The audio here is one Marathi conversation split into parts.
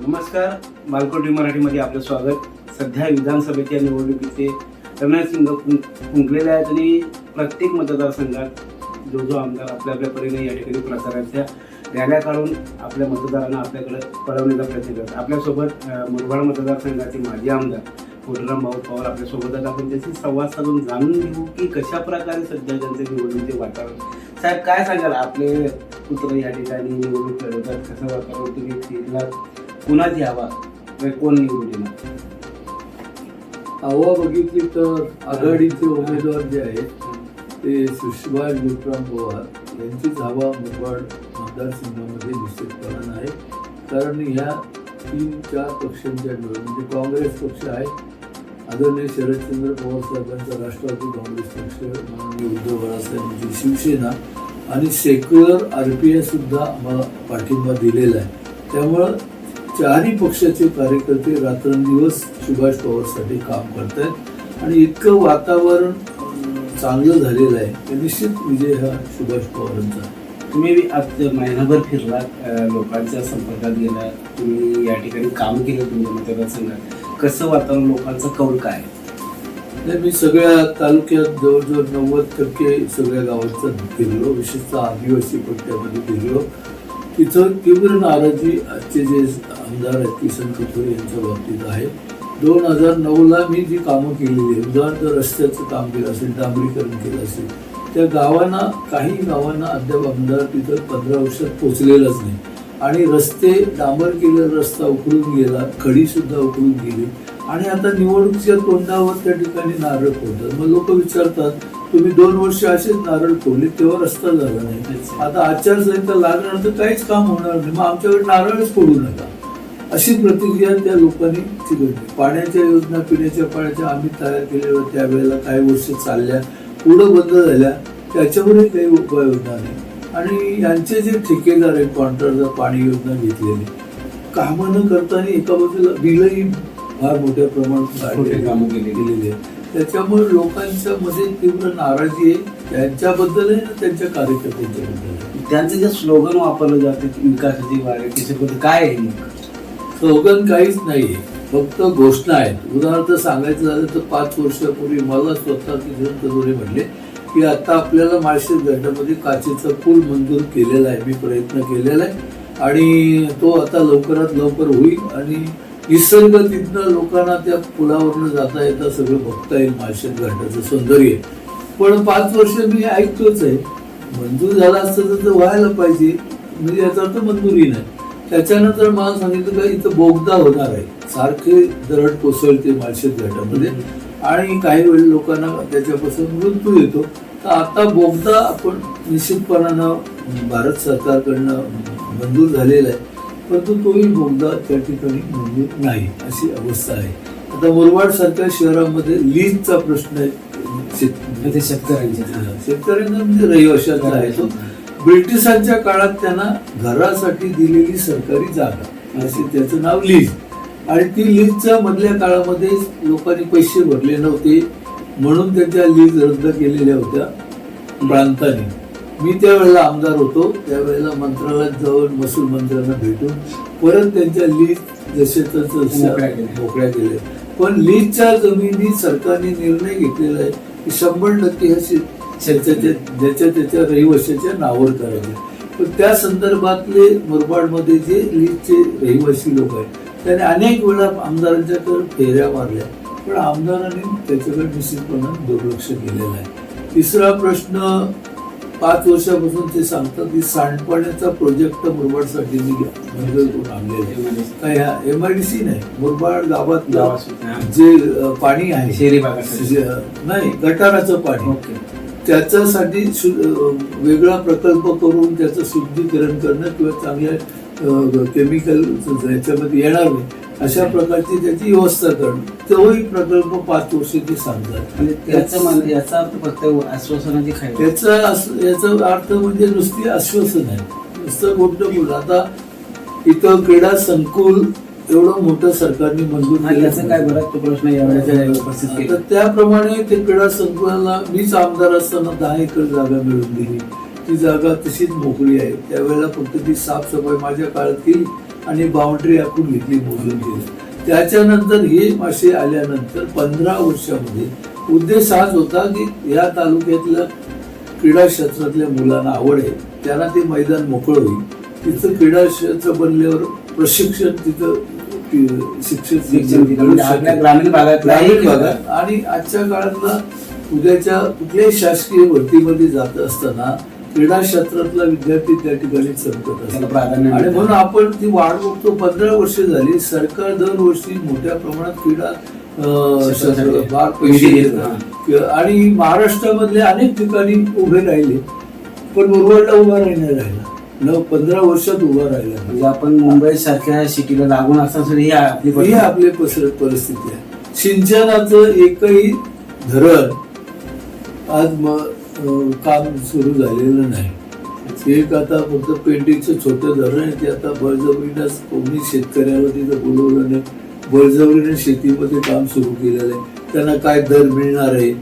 नमस्कार बालकोटी मराठीमध्ये आपलं स्वागत. सध्या विधानसभेच्या निवडणुकीचे रणसिंग फुंकलेले आहेत आणि प्रत्येक मतदारसंघात जो जो आमदार आपल्या आपल्या परीने या ठिकाणी प्रचाराच्या रॅल्या काढून आपल्या मतदारांना आपल्याकडे पळवण्याचा प्रयत्न करतात. आपल्यासोबत मुरबाड मतदारसंघाचे माजी आमदार कोटराम भाऊ पवार आपल्यासोबतच आपण त्याची संवाद साधून जाणून घेऊ की कशा प्रकारे सध्या त्यांचे निवडणुकीचे वातावरण साहेब काय सांगाल? आपले पुत्र या ठिकाणी निवडणूक लढवतात. कसं वातावरण तुम्ही? फिरला कुणाच यावा म्हणजे कोण निवडून येणार? हवा बघितली तर आघाडीचे उमेदवार जे आहेत ते सुषमा विक्रम पवार यांचीच हवा मुरबाड मतदारसंघामध्ये निश्चितपणानं आहे. कारण ह्या तीन चार पक्षांच्या मिळून म्हणजे काँग्रेस पक्ष आहे आदरणीय शरदचंद्र पवार साहेबांचा राष्ट्रवादी काँग्रेस पक्ष माननीय उद्धव बाळासाहेबांची शिवसेना आणि सेक्युलर आर पी आय सुद्धा आम्हाला पाठिंबा दिलेला आहे. त्यामुळं चारही पक्षाचे कार्यकर्ते रात्रंदिवस सुभाष पवारसाठी काम करत आहेत आणि इतकं वातावरण चांगलं झालेलं आहे की निश्चित विजय हा सुभाष पवारांचा. तुम्ही आज महिनाभर फिरलात अं, लोकांच्या संपर्कात गेला तुम्ही या ठिकाणी काम केलं तुमच्या मतदारसंघात कसं वातावरण लोकांचं कौल काय? नाही, मी सगळ्या तालुक्यात जवळजवळ नव्वद टक्के सगळ्या गावांचा फिरलो विशेषतः आदिवासी पट्ट्यामध्ये फिरलो. तिथं तीव्र नाराजी आजचे जे आमदार आहेत किसन कथोरे यांच्या बाबतीत आहे. दोन हजार नऊला मी जी कामं केलेली आहे उदाहरणार्थ रस्त्याचं काम केलं असेल डांबरीकरण केलं असेल त्या गावांना काही गावांना अद्याप आमदार तिथं पंधरा वर्षात पोचलेलंच नाही. आणि रस्ते डांबर केलेला रस्ता उकळून गेला खडीसुद्धा उकळून गेली. आणि आता निवडणुकीच्या तोंडावर त्या ठिकाणी नारळ होतात मग लोक विचारतात तुम्ही दोन वर्ष असेच नारळ फोडले तेव्हा रस्ता झाला नाही. आता आचारसंहिता लागल्यानंतर काहीच काम होणार नाही. मग आमच्याकडे नारळच फोडू नका. अशी प्रतिक्रिया त्या लोकांनी चिघळली. पाण्याच्या योजना पिण्याच्या पाण्याच्या आम्ही तयार केलेल्या त्यावेळेला काही वर्ष चालल्या पुढं बंद झाल्या. त्याच्यावरही काही उपाययोजना नाही. आणि यांचे जे ठेकेदार आहेत कॉन्ट्रॅक्टर पाणी योजना घेतलेली कामं न करताना एका बाजूला बिलही फार मोठ्या प्रमाणात कामं केलेली. केलेली आहे त्याच्यामुळे लोकांच्या मध्ये तीव्र नाराजी आहे. त्यांच्याबद्दल आहे ना त्यांच्या कार्यकर्त्यांच्या बद्दल आहे. त्यांचं जे स्लोगन वापरलं जातं विकासाची वाढ काय आहे स्लोगन काहीच नाहीये. फक्त घोषणा आहेत. उदाहरणार्थ सांगायचं झालं तर पाच वर्षापूर्वी मला स्वतः किरण कदोरे म्हणले की आता आपल्याला माळशेज गटामध्ये काचेचा पूल मंजूर केलेला आहे. मी प्रयत्न केलेला आहे. आणि तो आता लवकरात लवकर होईल आणि निसर्ग तिथनं लोकांना त्या पुलावरनं जाता येता सगळं बघता येईल. माळशेत घाटाचं सौंदर्य. पण पाच वर्ष मी ऐकतोच आहे. मंजूर झाला असतं तर ते व्हायला पाहिजे. म्हणजे याचा अर्थ मंजुरी नाही. त्याच्यानंतर मला सांगितलं का इथं बोगदा होणार आहे. सारखे दरड कोसळते माळशेत घाटामध्ये. आणि काही वेळ लोकांना त्याच्यापासून मृत्यू येतो. तर आता बोगदा आपण निश्चितपणानं भारत सरकारकडनं मंजूर झालेला आहे. परंतु तोही बोगदा त्या ठिकाणी मंजूर नाही अशी अवस्था आहे. आता मुरबाड सारख्या शहरामध्ये लीजचा प्रश्न आहे. शेत- शेतकऱ्यांचे. शेतकऱ्यांना म्हणजे रहिवाशाचा आहे तो. ब्रिटिशांच्या काळात त्यांना घरासाठी दिलेली सरकारी जागा असे त्याचं नाव लीज. आणि ती लीजच्या मधल्या काळामध्ये लोकांनी पैसे भरले नव्हते म्हणून त्यांच्या लीज रद्द केलेल्या होत्या प्रांताने. मी त्यावेळेला आमदार होतो. त्यावेळेला मंत्रालयात जाऊन महसूल मंत्र्यांना भेटून परत त्यांच्या लीज जसे तसं मोकळ्या केल्या. पण लीजच्या जमिनी सरकारने निर्णय घेतलेला आहे की शंभर टक्के ह्या शेत- शेताच्या ज्याच्या त्याच्या रहिवाशाच्या नावावर करायचे. पण त्या संदर्भातले मुरबाडमध्ये जे लीजचे रहिवासी लोक आहेत त्याने अनेक वेळा आमदारांच्याकडे फेऱ्या मारल्या. पण आमदारांनी त्याच्याकडे निश्चितपणे दुर्लक्ष केलेलं आहे. तिसरा प्रश्न पाच वर्षापासून ते सांगतात की सांडपाण्याचा प्रोजेक्ट मुरबाडसाठी मी आणलेला काय एम आय डी सी नाही मुरबाड गावात जे पाणी आहे नाही गटाराचं पाणी. त्याच्यासाठी वेगळा प्रकल्प करून त्याचं शुद्धीकरण करणं किंवा चांगल्या केमिकल याच्यामध्ये येणार नाही. अशा प्रकारची त्याची व्यवस्था करणं. तोही प्रकल्प पाच वर्ष ते सांगतात. म्हणजे त्याचं म्हणजे याचा अर्थ फक्त आश्वासनाची खाय त्याचा याचा अर्थ म्हणजे नुसती आश्वासन आहे. नुसतं मोठं बोल. आता इथं क्रीडा संकुल एवढं मोठं सरकारने मंजूर याचं काय केलं. बरं? तो प्रश्न यावेळेस उपस्थित तर त्याप्रमाणे ते क्रीडा संकुलाला मीच आमदार असताना दहा एकर जागा मिळवून दिली. ती जागा तशीच मोकळी आहे. त्यावेळेला फक्त ती साफसफाई माझ्या काळात केली. आणि बाउंड्री आखून घेतली मोजून केलं त्याच्यानंतर हे मासे आल्यानंतर पंधरा वर्षामध्ये उद्देश हाच होता की या तालुक्यातल्या क्रीडा क्षेत्रातल्या मुलांना आवड आहे त्यांना ते मैदान मोकळं होईल. तिथं क्रीडा क्षेत्र बनल्यावर प्रशिक्षण तिथं शिक्षक शिक्षण दिलं ग्रामीण भागात आणि आजच्या काळातला उद्याच्या कुठल्याही शासकीय भरतीमध्ये जात असताना क्रीडा क्षेत्रातला विद्यार्थी त्या ठिकाणी चमकत असतो. प्राधान्य आणि. म्हणून आपण ती वाढ बघतो. पंधरा वर्ष झाली. सरकार दरवर्षी मोठ्या प्रमाणात क्रीडा पैसे देतं. आणि महाराष्ट्रामधले अनेक ठिकाणी उभे राहिले. पण मुरबाडला उभा राहिला राहिला. न पंधरा वर्षात उभा राहिला. म्हणजे आपण मुंबई सारख्या सिटीला लागून असताना ही आपली ही. आपली परिस्थिती आहे. सिंचनाचं एकही धरण आज काम सुरू झालेलं नाही. एक आता फक्त पेंटिंगचं छोटं धरण आहे ते आता बळजबरीनं कोणी शेतकऱ्याला तिथं बोलवलं नाही बळजबरीने शेतीमध्ये काम सुरू केलेलं आहे. त्यांना काय दर मिळणार आहे?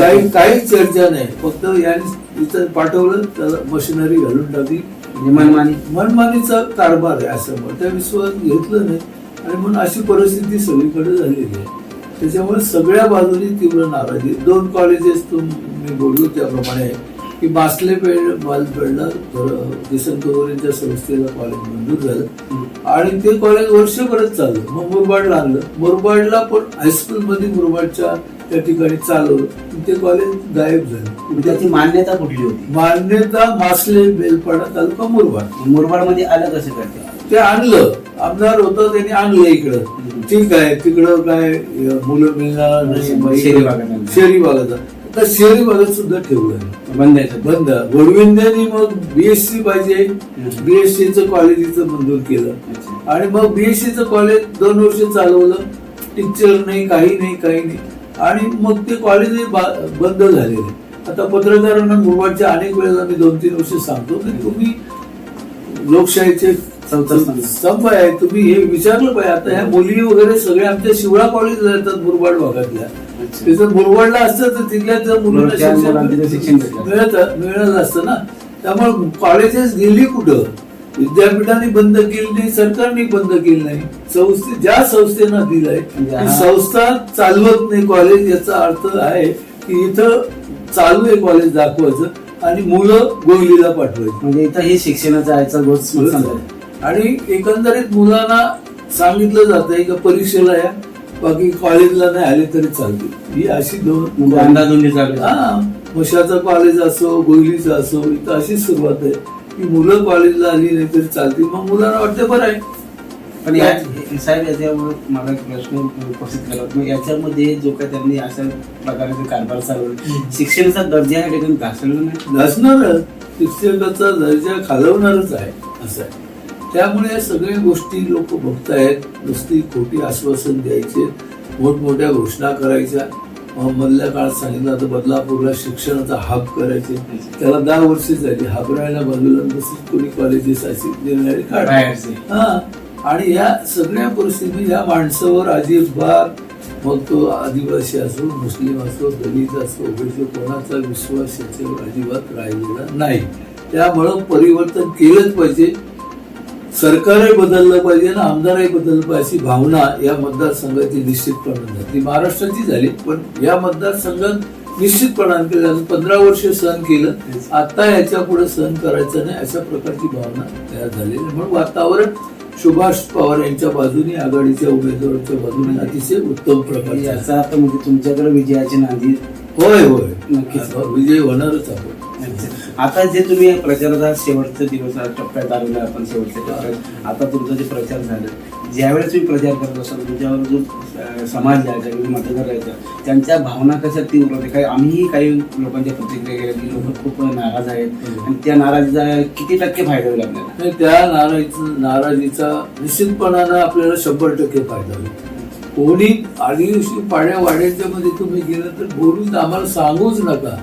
काही काही चर्चा- नाही. फक्त यांनी पाठवलं त्याला मशिनरी घालून टाकली. म्हणजे मनमानी. मनमानीचा कारभार आहे असं मग त्या विश्वास घेतलं नाही. आणि म्हणून अशी परिस्थिती सगळीकडे झालेली आहे. त्याच्यामुळे सगळ्या बाजूनी तीव्र नाराजी. दोन कॉलेजेस तुम मी बोललो त्याप्रमाणे की मासले पेड मालपेडला किसन यांच्या संस्थेला कॉलेज मंजूर झालं. आणि ते कॉलेज वर्षभरच चाललं. मग मुरबाडला आणलं मुरबाडला पण हायस्कूलमध्ये मुरबाडच्या त्या ठिकाणी चालवलं. ते कॉलेज गायब झालं. त्याची मान्यता कुठली होती? मान्यता मासले बेलपाडा तालुका मुरबाड. मुरबाडमध्ये आलं कसं करते? ते आणलं. आमदार होतं त्यांनी आणलं इकडं. ठीक आहे तिकडं काय मुलं मिळणार नाही शहरी भागात. शहरी भागात आता शहरी भागात सुद्धा ठेवलं बंद आहे. बंद. गोडविंद्यांनी मग बीएससी पाहिजे. बीएससीचं कॉलेज इथं मंजूर केलं. आणि मग बीएससीचं कॉलेज दोन वर्ष चालवलं. टीचर नाही काही नाही काही नाही. आणि मग ते कॉलेज बंद झालेले आता पत्रकारांना मुंबईच्या अनेक वेळेला मी दोन तीन वर्ष सांगतो की तुम्ही लोकशाहीचे चौथा स्तंभ. आहे. तुम्ही हे विचारलं पाहिजे. आता ह्या मुली वगैरे सगळे आमच्या शिवळा कॉलेजला येतात मुरबाड भागातल्या. त्याचं मुरबाडला असतं तर तिथल्या त्या मुलींना तिथं शिक्षण. मिळत मिळालं असतं ना. त्यामुळे कॉलेजेस गेली कुठं? विद्यापीठाने बंद केली नाही सरकारने बंद केली नाही. संस्थे ज्या संस्थेनं दिलंय संस्था चालवत नाही कॉलेज याचा अर्थ आहे की इथं चालू आहे कॉलेज दाखवायचं आणि मुलं गोंगलीला पाठवायची. म्हणजे इथं हे शिक्षणाचा आयचा गोष्ट आणि एकंदरीत मुलांना सांगितलं जातंय का परीक्षेला या बाकी कॉलेजला नाही आले तरी चालतील. ही अशी दोन आहे. हा मशाचं कॉलेज असो गोयलीचं असो इथं अशी सुरुवात आहे. की मुलं कॉलेजला आली नाही तरी चालतील. मग मुलांना वाटतं बरं आहे. पण या साहेब याच्यावर मला एक प्रश्न उपस्थित केला होता. याच्यामध्ये जो काय त्यांनी अशा प्रकारचे कारभार चालवले शिक्षणाचा दर्जा या ठिकाणी घासलेला नाही? नसणार शिक्षकाचा दर्जा खालवणारच आहे असं आहे. त्यामुळे या सगळ्या गोष्टी लोक बघतायत. नुसती खोटी आश्वासन द्यायचे मोठमोठ्या घोषणा करायच्या. मधल्या काळात सांगितलं आता बदलापूरला शिक्षणाचा हब करायचे. त्याला दहा वर्ष झाली. हाबरायला बाजूला तसंच कोणी कॉलेजेस बाहेरचे. हा. आणि या सगळ्या परिस्थिती या माणसावर अजिबात मग तो आदिवासी असो मुस्लिम असो दलित असो ओबीसी कोणाचा विश्वास याच्यावर अजिबात राहिलेला नाही. त्यामुळं परिवर्तन केलंच पाहिजे. सरकारही बदललं पाहिजे आणि आमदारही बदललं पाहिजे अशी भावना या मतदारसंघाची निश्चितपणे झाली महाराष्ट्राची झाली पण या मतदारसंघात निश्चितपणाने केलं पंधरा वर्ष सहन केलं आता याच्यापुढे सहन करायचं नाही अशा प्रकारची भावना तयार झालेली आहे. म्हणून वातावरण सुभाष पवार यांच्या बाजूने आघाडीच्या उमेदवाराच्या बाजूने अतिशय उत्तम प्रकारचे आहे. याचा अर्थ म्हणजे तुमच्याकडे विजयाची नांदी होय होय नक्कीच. विजय होणारच आपण आता जे तुम्ही प्रचाराचा शेवटचा दिवस टप्प्यात आलेला आपण शेवटच्या टप्प्यात आता तुमचा जे प्रचार झाला ज्यावेळेस तुम्ही प्रचार करत असाल तुमच्यावर जो समाज आहे ज्यावेळी मतदार राहायचा त्यांच्या भावना कशा तीव्र होत्या काही आम्हीही काही लोकांच्या प्रतिक्रिया केल्या की लोक खूप नाराज आहेत. आणि त्या नाराजीचा किती टक्के फायदा होईल आपल्याला? त्या नाराजीचा नाराजीचा निश्चितपणानं आपल्याला शंभर टक्के फायदा होईल. कोणी आदिवासी पाड्या वाड्यांच्या मध्ये तुम्ही गेलं तर बोलून आम्हाला सांगूच नका.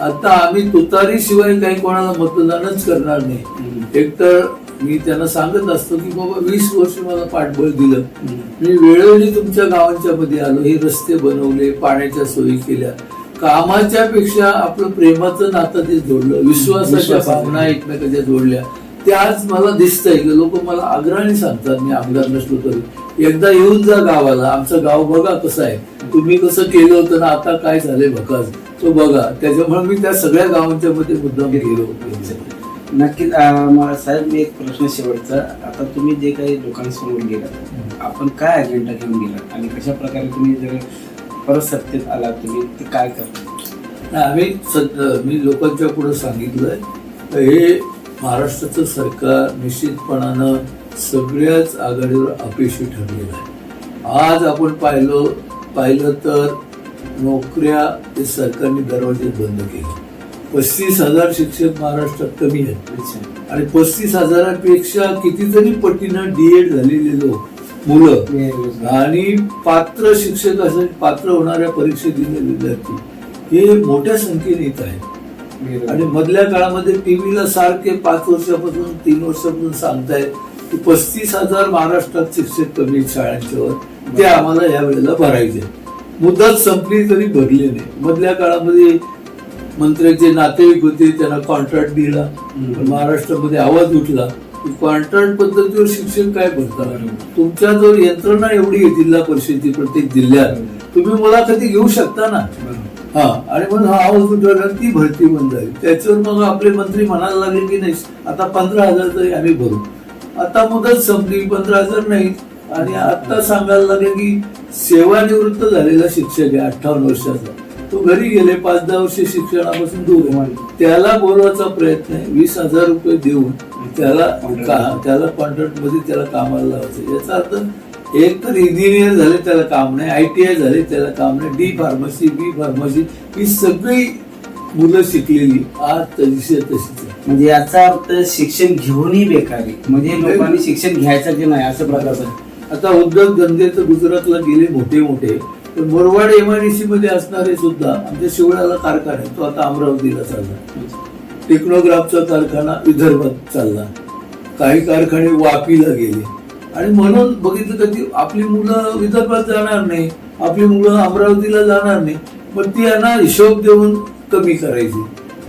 आता आम्ही तुतारी शिवाय काही कोणाला मतदानच करणार नाही. एकतर मी त्यांना सांगत असतो की बाबा वीस वर्ष मला पाठबळ दिलं. मी वेळोवेळी तुमच्या गावांच्या मध्ये आलो. हे रस्ते बनवले पाण्याच्या सोयी केल्या. कामाच्या पेक्षा आपलं प्रेमाचं नातं ते जोडलं. विश्वासाच्या विश्वासाचं. भावना एकमेकाच्या जोडल्या. ते आज मला दिसतंय की लोक मला आग्रहाने सांगतात मी आमदार नसलो तरी. एकदा येऊन जा गावाला. आमचं गाव बघा कसं आहे. तुम्ही कसं केलं होतं ना आता काय झालंय भकास तो बघा. त्याच्यामुळे मी त्या सगळ्या गावांच्या मध्ये मुद्दाम गेलो नक्कीच साहेब मी एक प्रश्न शेवटचा. आता तुम्ही जे काही लोकांसमोर गेलात आपण काय अजेंडा घेऊन गेलात? आणि कशा प्रकारे तुम्ही जर परत सत्तेत आलात तुम्ही ते काय करता? आम्ही मी लोकांच्या पुढे सांगितलंय. तर हे महाराष्ट्राचं सरकार निश्चितपणानं सगळ्याच आघाडीवर अपयशी ठरलेलं आहे. आज आपण पाहिलं पाहिलं तर नोकऱ्या ते सरकारने दरवाजे बंद केले. पस्तीस हजार शिक्षक महाराष्ट्रात कमी आहेत. आणि पस्तीस हजारापेक्षा कितीतरी पटीनं डीएड झालेले लोक मुलं आणि पात्र शिक्षक असेल पात्र होणाऱ्या परीक्षा दिलेले विद्यार्थी हे मोठ्या संख्येने येत आहेत. आणि मधल्या काळामध्ये टीव्हीला सारखे पाच वर्षापासून तीन वर्षापासून सांगतायत की पस्तीस हजार महाराष्ट्रात शिक्षक कमी शाळांच्यावर. ते आम्हाला या वेळेला भरायचे मुदत संपली तरी भरले नाही. मधल्या काळामध्ये मंत्र्याचे नातेवाईक होते त्यांना कॉन्ट्रॅक्ट दिला. महाराष्ट्रामध्ये आवाज उठला. की कॉन्ट्रॅक्ट पद्धतीवर शिक्षक काय बरोबर. तुमच्या जर यंत्रणा एवढी आहे जिल्हा परिषदेची प्रत्येक जिल्ह्यात. तुम्ही मुलाखती घेऊ शकता ना. हा. आणि म्हणून हा आवाज उठवला ती भरती बंद झाली. त्याच्यावर मग आपले मंत्री म्हणायला लागले की नाही आता पंधरा हजार तरी आम्ही भरू. आता मुदत संपली पंधरा हजार नाही. आणि आता सांगायला लागले की सेवानिवृत्त झालेला शिक्षक आहे अठ्ठावन्न वर्षाचा. तो घरी गेले पाच दहा वर्ष शिक्षणापासून दूर आहे. त्याला बोलवायचा प्रयत्न आहे वीस हजार रुपये देऊन त्याला का- त्याला कॉन्ट्रॅक्टमध्ये त्याला कामाला लावायचं याचा अर्थ एक तर इंजिनियर झाले त्याला काम नाही. आय टी आय झाले त्याला काम नाही. डी फार्मसी बी फार्मसी ही सगळी मुलं शिकलेली आज तशी तशीच. म्हणजे याचा अर्थ शिक्षण घेऊनही बेकारी म्हणजे लोकांनी शिक्षण घ्यायचं की नाही असं प्रकारचं आता उद्योग धंदे तर गुजरातला गेले मोठे मोठे पण मोरवाड एमआयडीसी मध्ये असणारे सुद्धा आमच्या शिवळ्याला कारखाना आहे. तो आता अमरावतीला चालला. टेक्नोग्राफचा कारखाना विदर्भात चालला. काही कारखाने वापीला गेले. आणि म्हणून बघितलं कधी आपली मुलं विदर्भात जाणार नाही आपली मुलं अमरावतीला जाणार नाही मग ती यांना हिशोब देऊन कमी करायची.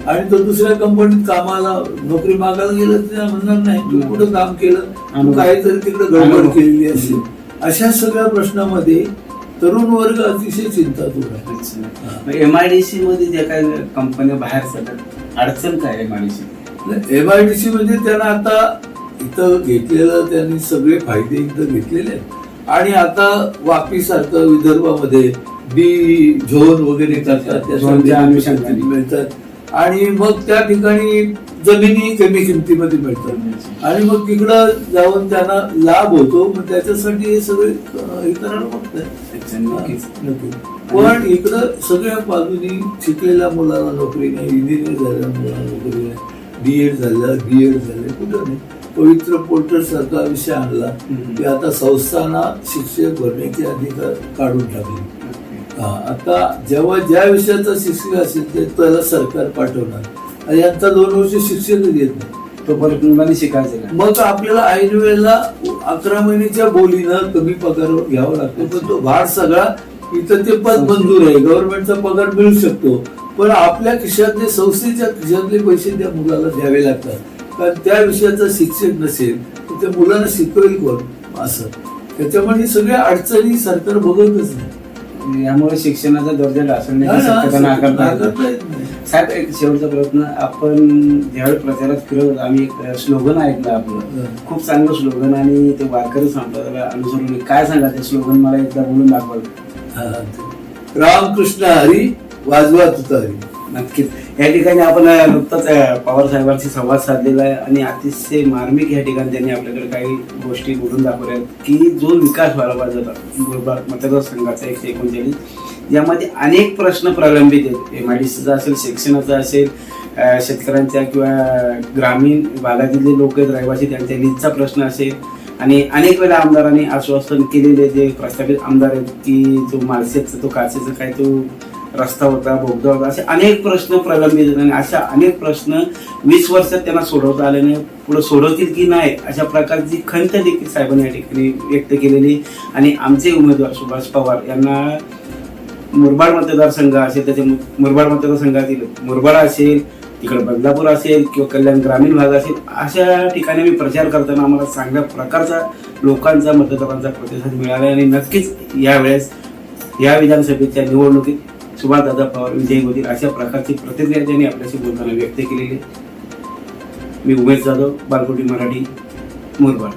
आणि तो दुसऱ्या कंपनीत कामाला नोकरी मागायला गेलं तर म्हणणार नाही तू कुठं काम केलं? तू काहीतरी तिकडे गडबड केलेली असेल. अशा सगळ्या प्रश्नामध्ये तरुण वर्ग अतिशय चिंतातूर आहे. एमआयडीसी मध्ये ज्या काही कंपन्या बाहेर सगळ्यात अडचण काय एमआयडीसी एमआयडीसी म्हणजे त्यांना आता इथं घेतलेलं त्यांनी सगळे फायदे इथं घेतलेले आहेत. आणि आता वापी सारखं विदर्भामध्ये बी झोन वगैरे करतात त्या. मिळतात. आणि मग त्या ठिकाणी जमिनी कमी किमतीमध्ये मिळतात. आणि मग तिकडं जाऊन त्यांना लाभ होतो. मग त्याच्यासाठी हे सगळे हे करायला बघतात. पण इकडं सगळ्या बाजूनी शिकलेल्या मुलाला नोकरी नाही. इंजिनियर झालेल्या मुलाला नोकरी नाही. डीएड झालं बीएड झालं कुठं नाही. पवित्र पोर्टल सारखा विषय आणला. की आता संस्थांना शिक्षक भरण्याचे अधिकार काढून टाकले. आता जेव्हा ज्या विषयाचा शिक्षक असेल ते त्याला सरकार पाठवणार. आणि यांचा दोन वर्ष शिक्षकच येत नाही. तो परत मुलांनी शिकायचं मग आपल्याला ऐन वेळेला अकरा महिन्याच्या बोलीनं कमी पगार घ्यावा लागतो. पण तो भार सगळा इथं ते पद मंजूर आहे. गव्हर्नमेंटचा पगार मिळू शकतो. पण आपल्या खिशातले संस्थेच्या खिशातले पैसे त्या मुलाला द्यावे लागतात. कारण त्या विषयाचा शिक्षक नसेल तर त्या मुलांना शिकवेल कोण? असं. त्याच्यामुळे सगळ्या अडचणी सरकार बघतच नाही. यामुळे शिक्षणाचा दर्जा ढासळण्याची शक्यता नाकारता. साहेब एक शेवटचा प्रश्न आपण ज्यावेळी प्रचारात फिरत आम्ही एक स्लोगन ऐकलं आपलं. खूप चांगलं स्लोगन आणि ते वारकरी सांगतात अनुसरून काय सांगा ते स्लोगन मला एकदा बोलून दाखवाल. रामकृष्ण हरी वाजवा तुतारी नक्कीच. या ठिकाणी आपण नुकताच पवार साहेबांशी संवाद साधलेला आहे आणि अतिशय मार्मिक या ठिकाणी त्यांनी आपल्याकडे काही गोष्टी बोलून दाखवल्या आहेत की जो विकास व्हायला पाहिजे होता मतदारसंघाचा एकशे एकोणचाळीस यामध्ये अनेक प्रश्न प्रलंबित आहेत. एम आय डी सीचा असेल शिक्षणाचा असेल शेतकऱ्यांच्या किंवा ग्रामीण भागातील जे लोक आहेत रहिवासी त्यांच्या लीजचा प्रश्न असेल आणि अनेक वेळा आमदारांनी आश्वासन केलेले जे प्रस्थापित आमदार आहेत की जो मालसेचा तो काचेचा काय तो रस्ता होता बोगदा होता असे अनेक प्रश्न प्रलंबित आणि अशा अनेक प्रश्न वीस वर्षात त्यांना सोडवता आले नाही. पुढे सोडवतील की नाही अशा प्रकारची खंत देखील साहेबांनी या ठिकाणी व्यक्त केलेली. आणि आमचे उमेदवार सुभाष पवार यांना मुरबाड मतदारसंघ असेल त्याचे मुरबाड मतदारसंघातील मुरबाड असेल तिकडे बदलापूर असेल किंवा कल्याण ग्रामीण भाग असेल अशा ठिकाणी मी प्रचार करताना आम्हाला चांगल्या प्रकारचा लोकांचा मतदारांचा प्रतिसाद मिळाला आणि नक्कीच यावेळेस या विधानसभेच्या निवडणुकीत सुभाषदादा पवार विजयी होतील अशा प्रकारची प्रतिक्रिया त्यांनी आपल्याशी बोलताना व्यक्त केलेली मी उमेश जाधव बालकोटी मराठी मुरबाड.